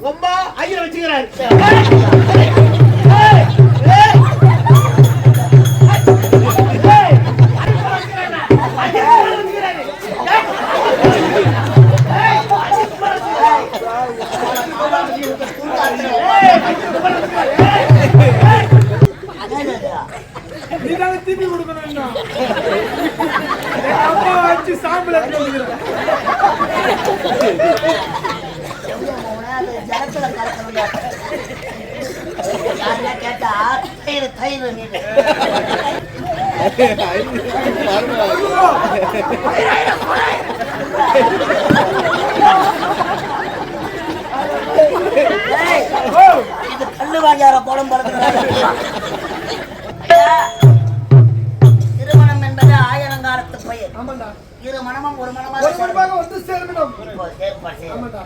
ரொம்ப ஐயர் வச்சுக்கிறாரு. திருப்பி கொடுக்கணும் வச்சு சாம்பல் ஜலத்துல கலக்கணும்டா. யாருன்னா கேட்டா தயிர் தயிர் நீரு ஏய், இது கல்லு வாங்கியார போடம் படுத்துறாங்க இப்போ ஏற்பாடு செய்யணும். ஆமாண்டா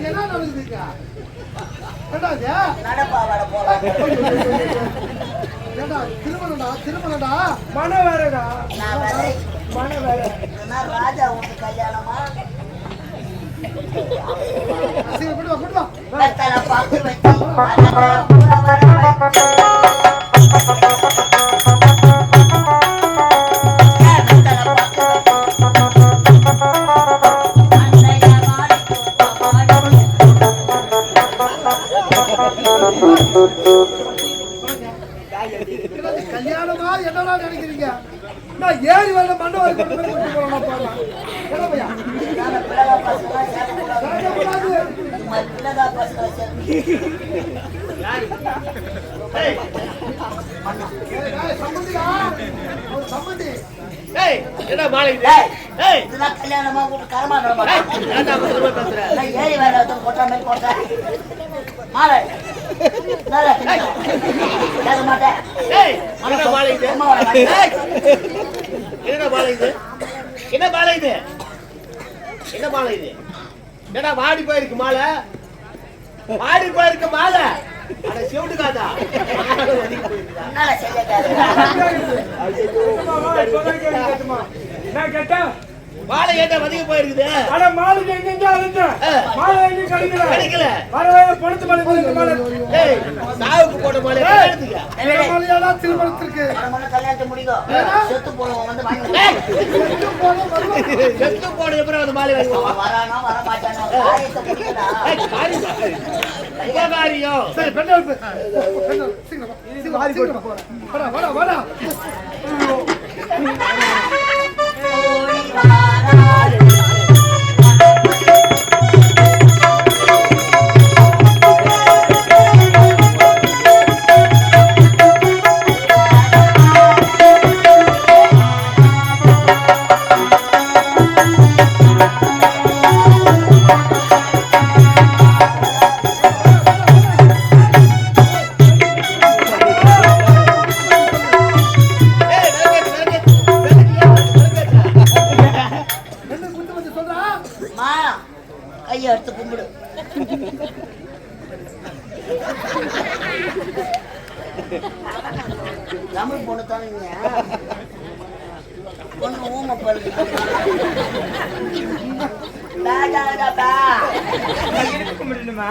என்ன நடக்குதுங்க ஏண்டா இது? திருமணம்டா திருமணம்டா மன வேறடா மன வேற ராஜா உனக்கு கல்யாணமா சரி கொண்டு வா என்ன மாலை இதெல்லாம் கல்யாணமா கூப்பிட்டு கரமா ஏறி வேலை போட்டா மாதிரி போட்டேன். மாலை. கேட்க மாட்டேன். என்ன மாலை இது? என்ன மாலை இது? என்ன மாலை இது? மாலை? என்னடா வாடி போயிருக்கு மாலை வாடி போயிருக்கு மாலை மாலை கேளு, கேட்டுமா. நான் கேட்டேன் மாலை ஏன்டா ஒதுங்கி போயிருக்குது அட மாலுக்கு எங்கெங்க அலைஞ்சேன் ஆ. மாலை எங்கேயும் கிடைக்கல கிடைக்கல. வர பணத்து மாலை போய் மாலை ஏய் சாவுக்கு போட்ட மாலை எடுத்துக்க மாலையாடா திருமணத்திற்கு வர முன்ன கல்யாணத்தை முடிக்கும். செத்து போனவன் வந்து வாங்கி. செத்து போன அப்புறம் அந்த மாலை வாங்கி அவன் வரானோ வர மாட்டானோ காரியத்தை முடிக்கடா. காரியம். சரி பெண்ணால் போ. பெண்ணால், சீக்கிரம் சீக்கிரம், சீக்கிரம் வா. வாடா, வாடா, வாடா. கையை எடுத்து கும்பிடு தமிழ் பொண்ணு தானே பொண்ணு ஊம பழுது இருக்க முடியணுமா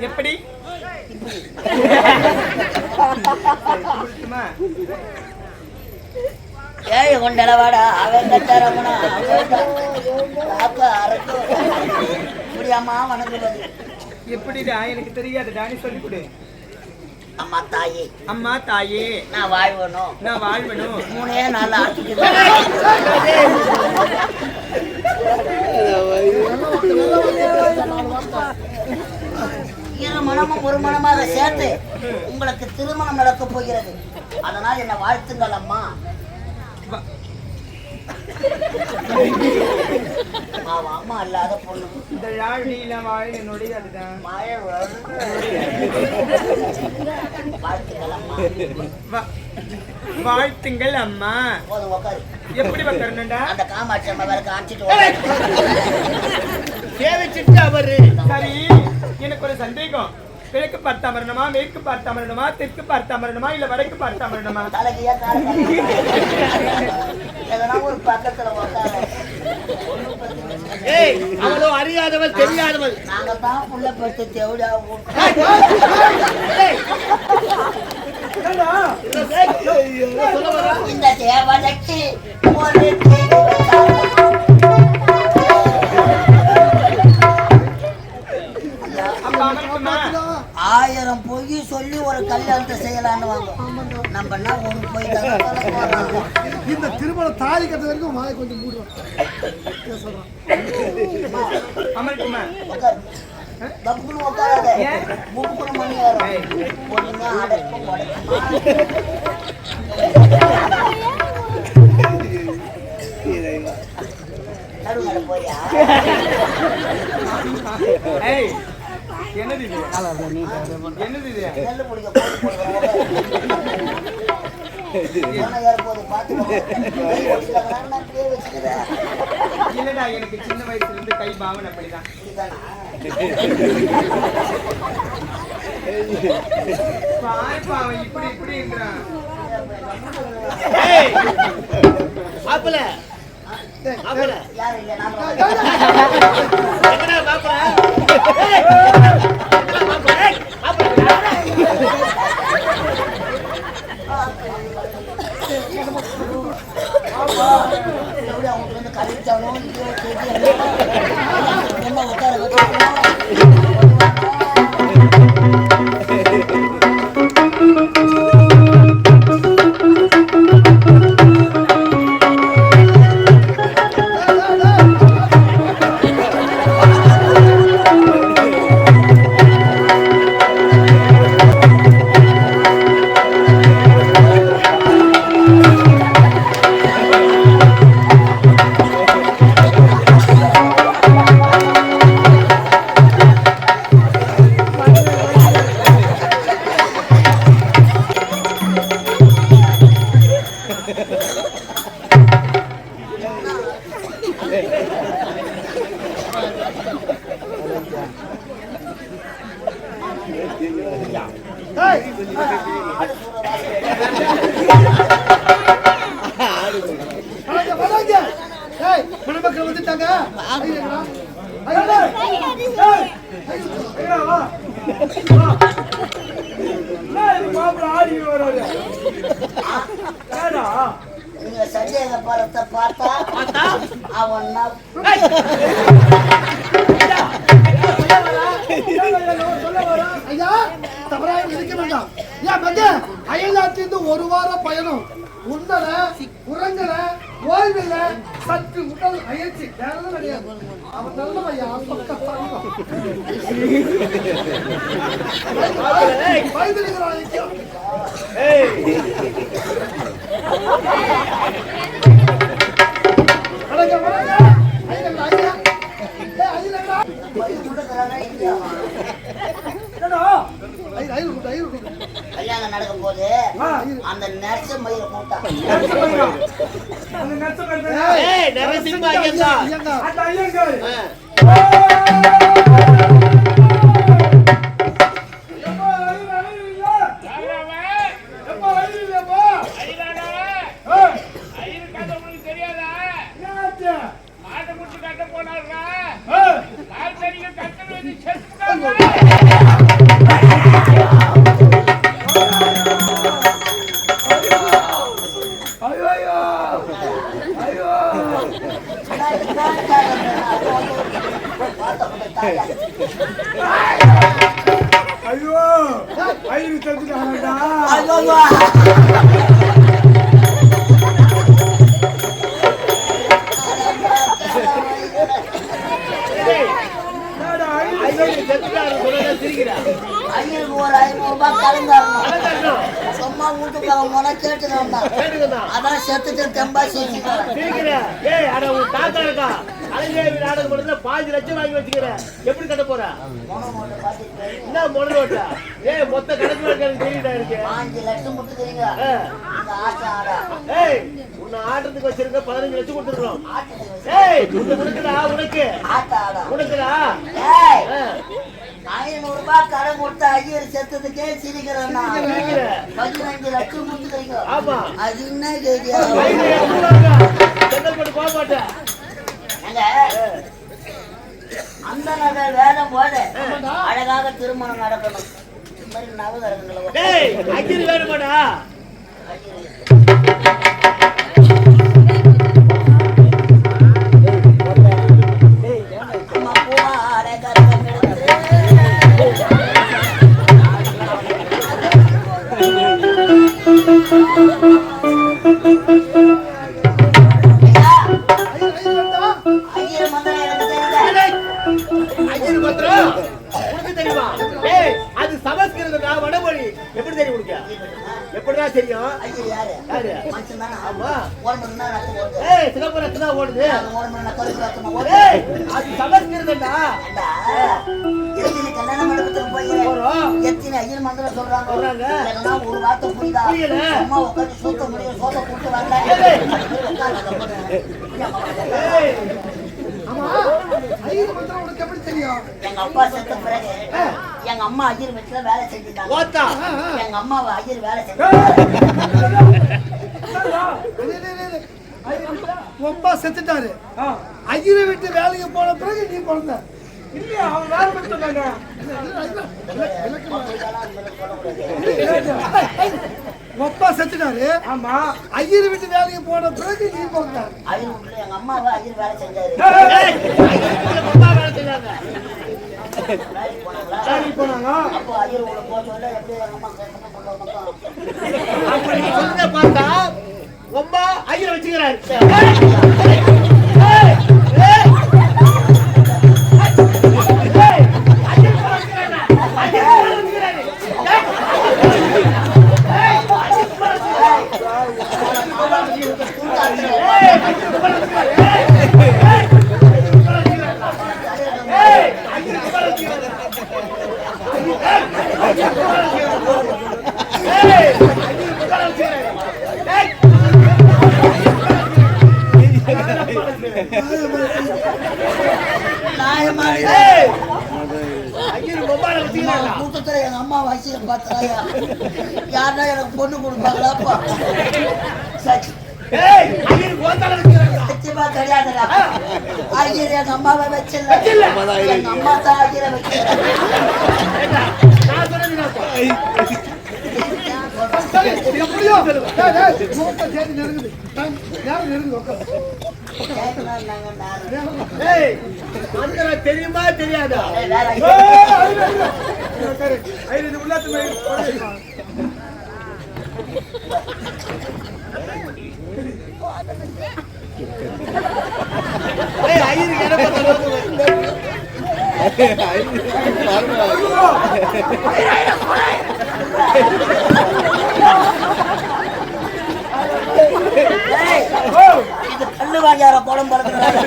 எப்படி முடியுமா? ஏழு கொண்டலவாடா அவன் கட்டாரமனா அரசு முடியாமா வணங்குவது எப்படிடா எனக்கு தெரியாது டானி சொல்லி கொடு. அம்மா தாயே. அம்மா தாயே. நான் வாழ்வணும். நான் வாழ்வணும். மூணே நாள் ஆட்டுக்கு இரு மனமும் ஒரு மனமாக சேர்த்து உங்களுக்கு திருமணம் நடக்க போகிறது. அதனால் என்னை வாழ்த்துங்கள் அம்மா. அவ அம்மா அல்லாத பொண்ணு. இந்த யாழில வாழ என்னுடைய அதுதான் மழை வாழ்த்துங்கள் அம்மா. எப்படி வைக்கிறேன்டா அந்த காமாட்சி அம்மா வேற காமிச்சிட்டு. சேவிச்சுட்டு அவரு. சரி எனக்கு ஒரு சந்தேகம். கிழக்கு பார்த்து அமரணுமா மேற்கு பார்த்து அமரணுமா தெற்கு பார்த்து அமரணுமா இல்ல வடக்கு பார்த்து அமரணுமா அவளோ அறியாதவள் தெரியாதவள். நாங்க தான் புள்ள சொல்ல வரா? இந்த ஒரு திருவிழா. ஆயிரம் பொய் சொல்லி ஒரு கல்யாணத்தை செய்யலான்னு வாங்க. நம்ம என்ன ஒரு பொய் தான் இந்த திருமணம் தாலி கட்ட வரைக்கும் வாயை கொஞ்சம் மூடுவோம் தப்புன்னு உட்காராத. மணி ஒழுங்கா அடக்கும் போயா ஏய். என்னது இது? என்னது இது? முடிக்க போட்டு இல்லடா எனக்கு சின்ன வயசுல இருந்து கை பாவனை அப்படிதான். பாருப்பா அவன் இப்படி இப்படி இருக்கிறான் அவங்களுக்கு வந்து கழிச்சாலும் இல்லையோ தெரியல என்ன உட்கார சந்தேக படத்தை பார்த்தா அவன் ஐயா தவறாக இருக்க வேண்டாம் ஏன் அயல்நாட்டிலிருந்து ஒரு வார பயணம். உண்டல உறங்கல ஓய்வில்ல சற்று உடல் அயற்சி. வேற எதுவும் கிடையாது. அவன் நல்ல ஐயா பக்கம் வயதிலுகிறான் ஐயா. கல்யாணம் நடக்கும் போது. அந்த நர்ச மயிரை கூட்டான் அந்த நெசம் வருது. சும்மா வீட்டுக்கு போனா கேட்டுக்கண்ணா. அதான் செத்துட்டு தெம்பா செஞ்சுக்கிறேன் இருக்கா? அலங்கேவி நாடகம் படத்துல பாஞ்சு லட்சம் வாங்கி வச்சுக்கிற. எப்படி கட்ட போற? என்ன முதல்ல ஓட்டா? ஏய், மொத்த கணக்கு எனக்கு தெரியுதா எனக்கு? பாஞ்சு லட்சம் ஆட்டை ஆடா ஏய், உன்னை ஆட்டத்துக்கு வச்சிருக்க பதினஞ்சு லட்சம் கொடுத்துருக்கோம். ஏய், உனக்கு உனக்குடா, உனக்கு. உனக்குடா. ஐநூறு ரூபாய் கடன் கொடுத்த ஐயர் செத்ததுக்கே சிரிக்கிறேன். பதினஞ்சு லட்சம் கொடுத்துக்கிறீங்க ஆமா. அது என்ன கேட்டியா இருக்கா? போக மாட்டேன். எங்க அந்த நகர் வேதம் போது அழகாக திருமணம் நடக்கணும். இந்த மாதிரி நவகரங்களை புரியல. உட்காந்து சூத்த முடியும் சோத்த கொடுத்து எப்படி தெரியும் எங்க அப்பா செத்த பிறகு எங்க அம்மா ஐயர் வீட்டுல வேலை செஞ்சுட்டாங்க ஓத்தா. எங்க அம்மாவை ஐயர் வேலை செஞ்சாங்க அப்பா செத்துட்டாரு ஐயரை விட்டு வேலைக்கு போன பிறகு நீ பிறந்த இல்லையா அவன் வேற மாதிரி சொன்னாங்க அப்பா செத்துட்டாரு. ஆமா. ஐயரை விட்டு வேலைக்கு போன பிறகு நீ பிறந்த ஐயர் வீட்டுல எங்க அம்மாவை ஐயர் வேலை செஞ்சாரு. ரொம்ப வேலை சரி போனாங்க அப்போ ஐயர் உள்ள போக சொல்ல எப்படி எங்க அம்மா கேட்கணும் அப்ப பார்த்தா, ரொம்ப ஐயரை வச்சுக்கிறாரு. எப்படியோ நெருங்குது நெருங்குது தெரியுமா தெரியாதா ஏய், வேற உள்ளாத்து ஐயருக்கு என்ன இது கல்லு வாங்கியார குளம் பறக்கிறாங்க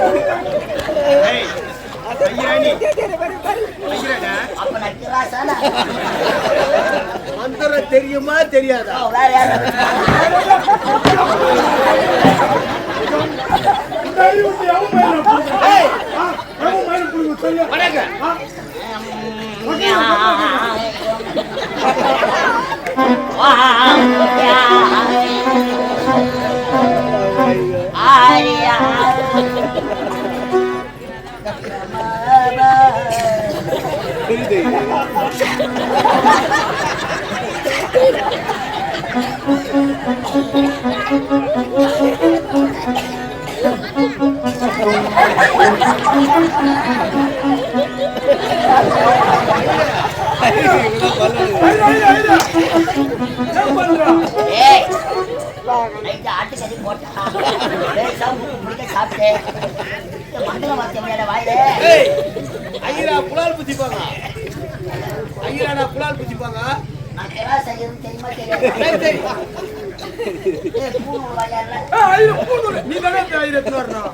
அப்ப நான் ராசானா மந்திரம் தெரியுமா தெரியாதா? வணக்கம். ஆட்டு சரி போட்டா புலால் புத்திப்பாங்க ஐயரா நான் புலால் புச்சிப்பாங்க நான் கிரா செய்யறது தெரியுமா தெரியாது. ஐயோ. நீ தானே வரணும்.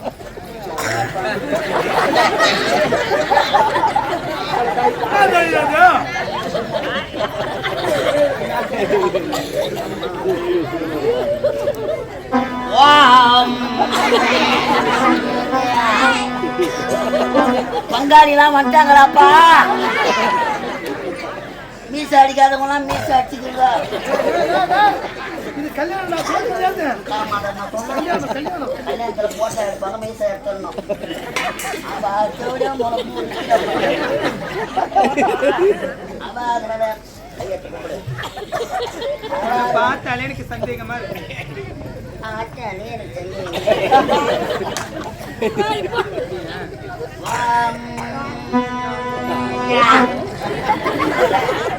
பங்காளிலாம் வந்துட்டாங்களாப்பா? மீச அடிக்காதவங்களாம் மீச அடிச்சுக்கிறீங்க இது கல்யாணம் நான் சொல்ல முடியாது கல்யாணம் கல்யாணம். கல்யாணத்துல போட்டோ எடுப்பாங்க மீச எடுத்துடணும். அவ அதோட முளப்பு அவ கொடு. பார்த்தாலே எனக்கு சந்தேகமா இருக்கு. எனக்கு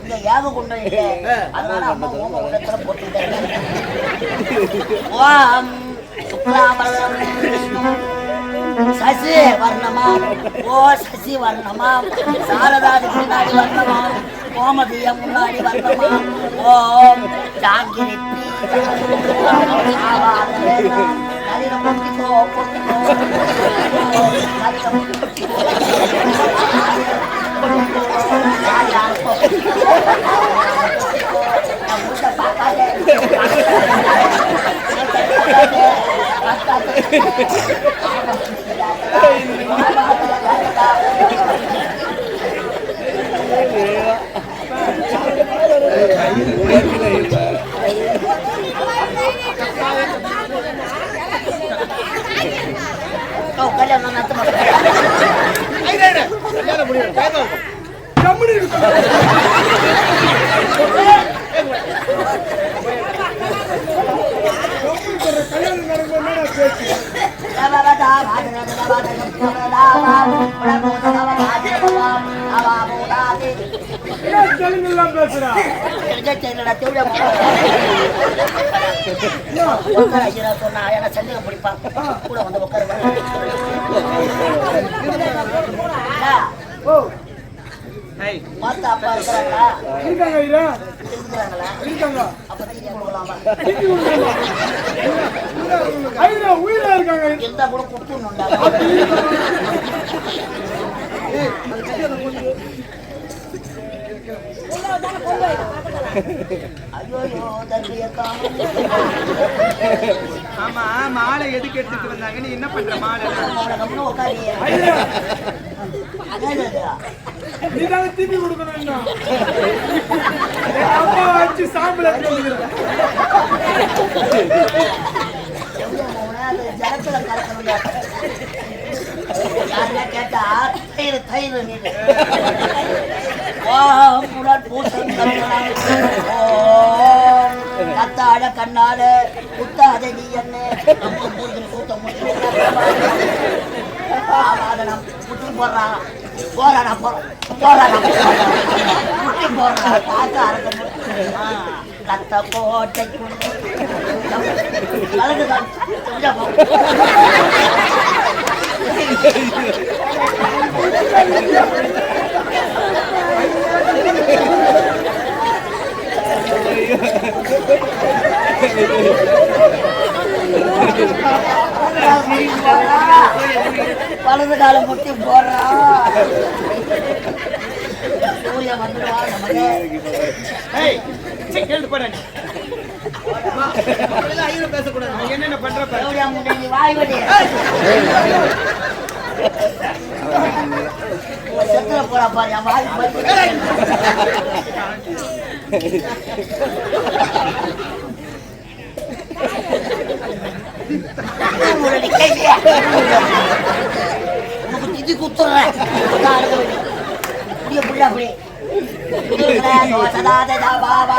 இந்த யாக குண்டம் அதனால அம்மா ஓம குண்டத்துல போட்டுட்டேன் சசி வர்ணமா ஓ சசி வர்ணமா சாரதாது முன்னாடி வர்ணமா கோமதிய முன்னாடி வர்ணமா ஓம் jangiri Kunti ko, kunti ko. Sabi ko, kunti ko. Alam ko. Ako sa baka eh. கல்யாணம் முடியும் டைம் ஆகும் கம்முனு இருக்கு. ஓ, ஏய், அப்பா இருக்கிறாங்களா? இருக்காங்க ஐயா, இருக்கிறாங்களா? இருக்காங்க. அப்ப தீனி கொடுக்கலாமா திருப்பி விடுறாங்க. ஐயா, உயிரா இருக்காங்க. இருந்தா கூட குத்துணும்டா ஐயோ தர்பியக்கா ஆமா மாலை எதுக்கு எடுத்துட்டு வந்தாங்க? நீ என்ன பண்ற மாலை? கம்முன்னு உட்காரியே ஐயா அதான் இது. நீ தானே திருப்பி கொடுக்கணும் அம்மா வச்சு சாம்பல் ஜலத்துல கலக்கணும் யாருன்னா கேட்டா தயிர் தயிர் நீரு ஓம் பூசம் கத்தாட குத்தாத நீ என்ன? நம்ம கூத்த முட்டி போடுறான் போறானா போறான் போறானா முட்டி போடுறான் காக்க கத்த வலது காலம் முட்டி போடுறா சூரியன் வந்துடுவா நமக்கு என்னென்ன பண்ற செத்துல போறா பாரு வாய் உனக்கு இது குத்துறேன். அப்படியே அப்படியே சதா சதா பாபா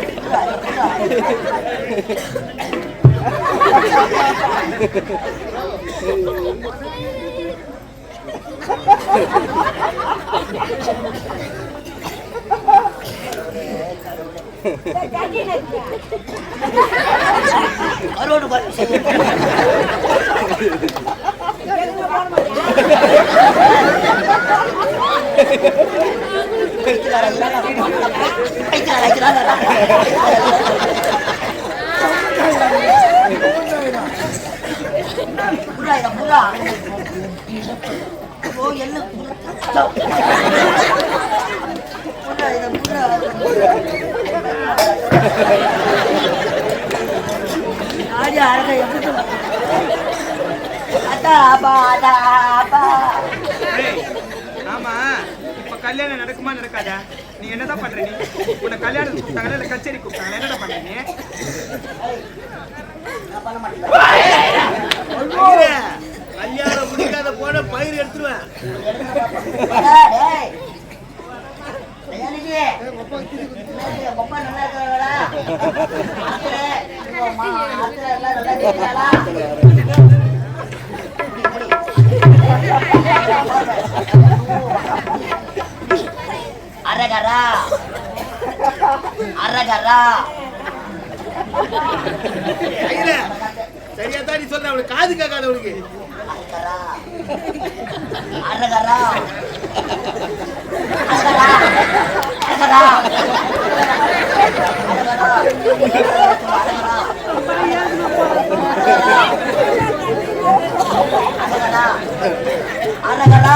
அரோடு பாரு ஆடி அரக எப்படி அத்தா பா பா கல்யாணம் நடக்குமா நடக்காதா நீ என்னதான் பண்ற நீ உன்னை கல்யாணம் கூப்பிட்டாங்களா இல்ல கச்சேரி கூப்பிட்டாங்களா என்னடா பண்ற நீ கல்யாணம் முடிக்காத போன பயிர் எடுத்துருவேன் நல்லா அரகரா. அரகரா. சரியா தான் நீ சொல்ற அவனுக்கு காது கேட்காத அவனுக்கு அரகரா. அரகரா. அரகரா. அரகரா.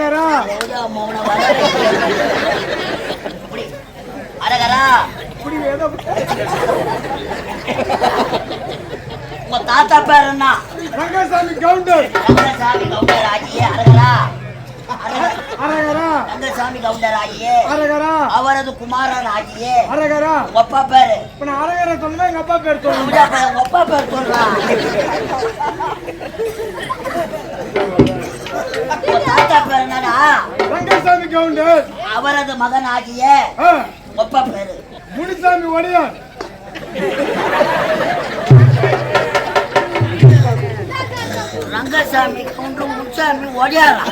அரகரா அரகரா உங்க தாத்தா பேர் என்ன ரங்கசாமி கவுண்டர். ரங்கசாமி கவுண்டர் ஆகியே அரகரா அரகரா ரங்கசாமி கவுண்டர் ஆகியே அரகரா அவரது குமாரன் ஆகியே அரகரா உங்க அப்பா பேரு இப்ப நான் அரகரா சொன்னா எங்க அப்பா பேர் சொல்லுங்க. உங்க அப்பா உங்க அப்பா பேர் சொல்றான் உங்க தாத்தா பேர் என்னடா ரங்கசாமி கவுண்டர். அவரது மகன் ஆகிய அப்பா பேரு முனிசாமி ஒடியார். ரங்கசாமி கவுண்டர் முச்சாமி ஓடியாரா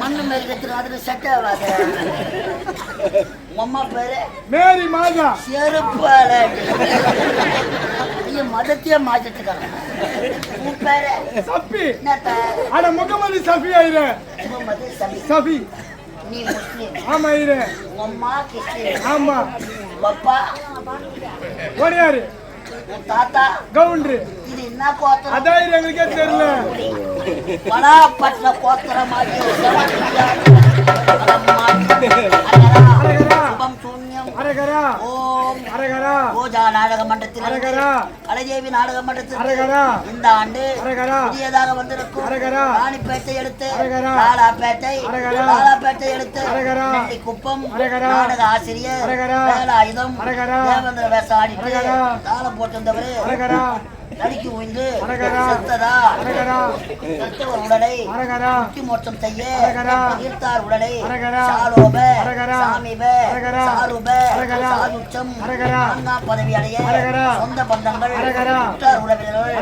மண்ணு மேற்கத்துக்கு அதுல செட் ஆகாது உங்க அம்மா பேரு மேரி மாதா. செருப்பால நீ மதத்தையே மாத்திட்டுக்கிறேன். சஃபி. அட முகமது சஃபி ஆயிரு. சஃபி. நீ முஸ்லீம். ஆமா ஆயிரு. அம்மா கிறிஸ்டியன் ஆமா. அப்பா? ஒடியாரு தாத்தா? கவுண்டர். இது என்ன கோத்திரம்? அதான் எங்களுக்கே தெரியல. பலாப்பட்டின கோத்திர அரகரா ஓ போற்றோம் பூஜா நாடக மன்றத்தில் அழகேவி நாடக மன்றத்தில் இந்த ஆண்டு புதியதாக வந்திருக்கும் ராணிப்பேட்டை எடுத்து லாலாப்பேட்டை லாலாப்பேட்டை எடுத்து குப்பம் நாடக ஆசிரியர் வேலாயுதம் தேவேந்திர வேஷம் ஆடிட்டு தாளம் போட்டிருந்தவர். நடுக்கி உய்ந்து. செத்ததா செத்தவர் உடலை முக்தி மோட்சம் செய்ய. தீர்த்தார் உடலை. சாலோப. சாமிப. சாருப அரகரா. நான்காம் பதவி அடைய. சொந்த பந்தங்கள். உற்றார் உறவினர்கள்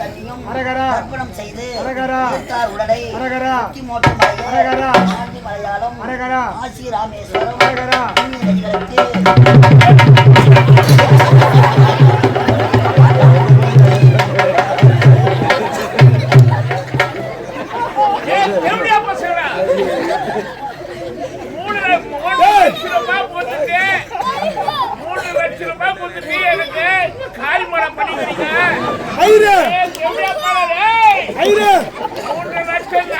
தண்ணியும் அரகரா. தர்ப்பணம் செய்து. தீர்த்தார் உடலை. முக்தி மோட்சம் அடைய மலையாளம். ஆசி ராமேஸ்வரம் ஏய், எப்படியா பணம், லட்சம்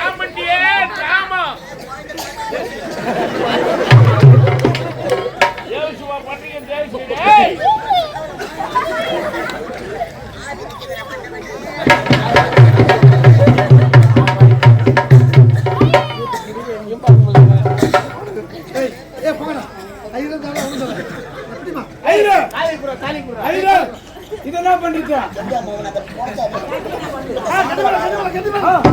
கெட்டு கெட்டு கெட்டு